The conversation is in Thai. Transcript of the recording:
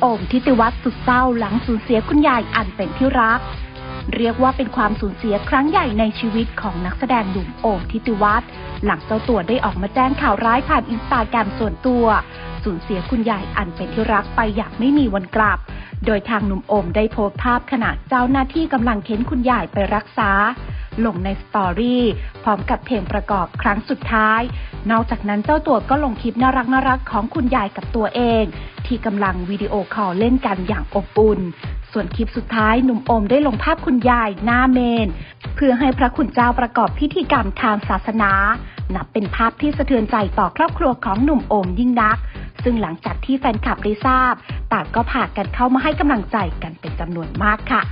โอมทิติวัฒน์สุดเศร้าหลังสูญเสียคุณยายอันเป็นที่รัก เรียกว่าเป็นความสูญเสียครั้งใหญ่ในชีวิตของนักแสดงหนุ่มโอมทิติวัฒน์หลังเจ้าตัวได้ออกมาแจ้งข่าวร้ายผ่านอินสตาแกรมส่วนตัว สูญเสียคุณยายอันเป็นที่รักไปอย่างไม่มีวันกลับ โดยทางหนุ่มโอมได้โพสต์ภาพขณะเจ้าหน้าที่กำลังเข็นคุณยายไปรักษาลงในสตอรี่พร้อมกับเพลงประกอบครั้งสุดท้าย นอกจากนั้นเจ้าตัวก็ลงคลิปน่ารักน่ารักของคุณยายกับตัวเอง ที่กำลังวิดีโอคอลเล่นกันอย่างอบอุ่น ส่วนคลิปสุดท้ายหนุ่มโอมได้ลงภาพคุณยายหน้าเมน เพื่อให้พระคุณเจ้าประกอบพิธีกรรมทางศาสนา นับเป็นภาพที่สะเทือนใจต่อครอบครัวของหนุ่มโอมยิ่งนัก ซึ่งหลังจากที่แฟนคลับได้ทราบ ต่างก็พากันเข้ามาให้กำลังใจกันเป็นจำนวนมากค่ะ